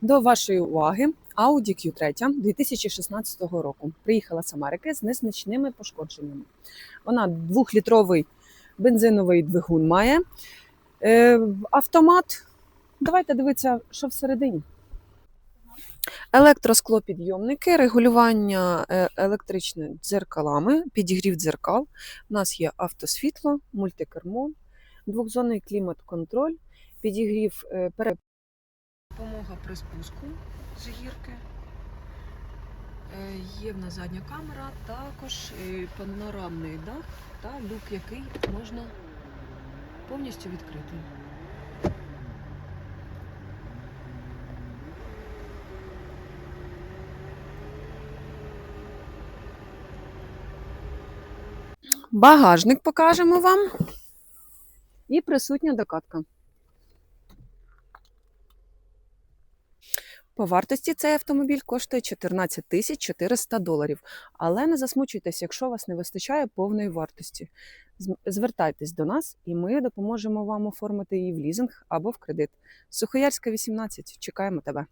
До вашої уваги Audi Q3 2016 року. Приїхала з Америки з незначними пошкодженнями. Вона двохлітровий бензиновий двигун має. Е, автомат. Давайте дивитися, що всередині. Електросклопідйомники, регулювання е, електричними дзеркалами, підігрів дзеркал. У нас є автосвітло, мультикермо, двохзонний клімат-контроль, підігрів е. Допомога при спуску з гірки. Е, Є в нас задня камера, також е, панорамний дах та люк, який можна повністю відкрити. Багажник покажемо вам. І присутня докатка. По вартості цей автомобіль коштує 14 тисяч 400 доларів. Але не засмучуйтесь, якщо вас не вистачає повної вартості. Звертайтесь до нас, і ми допоможемо вам оформити її в лізинг або в кредит. Сухоярська 18. Чекаємо тебе.